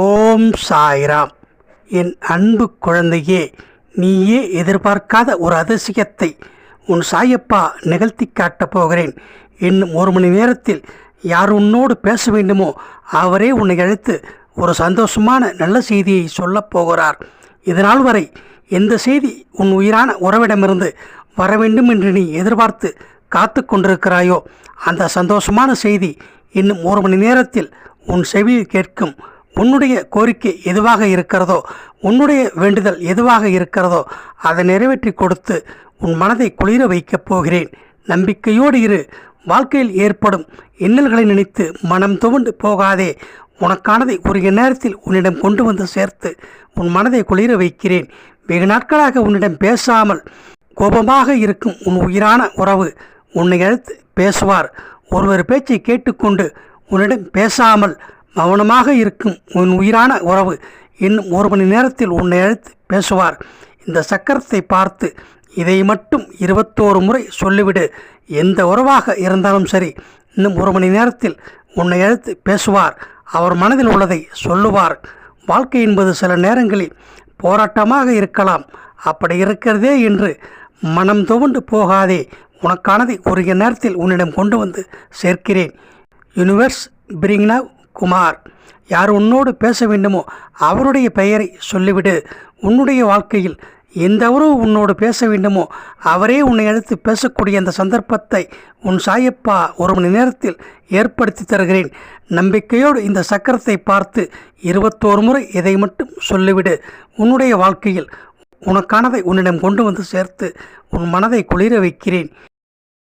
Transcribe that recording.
ஓம் சாய்ராம். என் அன்பு குழந்தையே நீயே எதிர்பார்க்காத ஒரு அதிசயத்தை உன் சாயப்பா நிகழ்த்தி காட்டப் போகிறேன். இன்னும் ஒரு மணி நேரத்தில் யார் உன்னோடு பேச வேண்டுமோ அவரே உன்னை அழைத்து ஒரு சந்தோஷமான நல்ல செய்தியை சொல்லப் போகிறார். இதனால் வரை எந்த செய்தி உன் உயிரான உறவிடமிருந்து வர வேண்டும் என்று நீ எதிர்பார்த்து காத்து கொண்டிருக்கிறாயோ அந்த சந்தோஷமான செய்தி இன்னும் ஒரு மணி நேரத்தில் உன் செவியில் கேட்கும். உன்னுடைய கோரிக்கை எதுவாக இருக்கிறதோ உன்னுடைய வேண்டுதல் எதுவாக இருக்கிறதோ அதை நிறைவேற்றி கொடுத்து உன் மனதை குளிர வைக்கப் போகிறேன். நம்பிக்கையோடு இரு. வாழ்க்கையில் ஏற்படும் இன்னல்களை நினைத்து மனம் துவண்டு போகாதே. உனக்கானதை உரிய நேரத்தில் உன்னிடம் கொண்டு வந்து சேர்த்து உன் மனதை குளிர வைக்கிறேன். வெகு நாட்களாக உன்னிடம் பேசாமல் கோபமாக இருக்கும் உன் உயிரான உறவு உன்னை அழைத்து பேசுவார். ஒருவர் பேச்சை கேட்டுக்கொண்டு உன்னிடம் பேசாமல் மௌனமாக இருக்கும் உன் உயிரான உறவு. இன்னும் ஒரு மணி நேரத்தில் உன்னை அழைத்து பேசுவார். இந்த சக்கரத்தை பார்த்து இதை மட்டும் இருபத்தோரு முறை சொல்லிவிடு. எந்த உறவாக இருந்தாலும் சரி இன்னும் ஒரு மணி நேரத்தில் உன்னை அழைத்து பேசுவார். அவர் மனதில் உள்ளதை சொல்லுவார். வாழ்க்கை என்பது சில நேரங்களில் போராட்டமாக இருக்கலாம். அப்படி இருக்கிறதே என்று மனம் துவண்டு போகாதே. உனக்கானதை உரிய நேரத்தில் உன்னிடம் கொண்டு வந்து சேர்க்கிறேன். யூனிவர்ஸ் பிரிங்னவ் குமார் யார் உன்னோடு பேச வேண்டுமோ அவருடைய பெயரை சொல்லிவிடு. உன்னுடைய வாழ்க்கையில் எந்த உறவு உன்னோடு பேச வேண்டுமோ அவரே உன்னை அழைத்து பேசக்கூடிய அந்த சந்தர்ப்பத்தை உன் சாயப்பா ஒரு மணி நேரத்தில் ஏற்படுத்தி தருகிறேன். நம்பிக்கையோடு இந்த சக்கரத்தை பார்த்து இருபத்தோரு முறை இதை மட்டும் சொல்லிவிடு. உன்னுடைய வாழ்க்கையில் உனக்கானதை உன்னிடம் கொண்டு வந்து சேர்த்து உன் மனதை குளிர வைக்கிறேன்.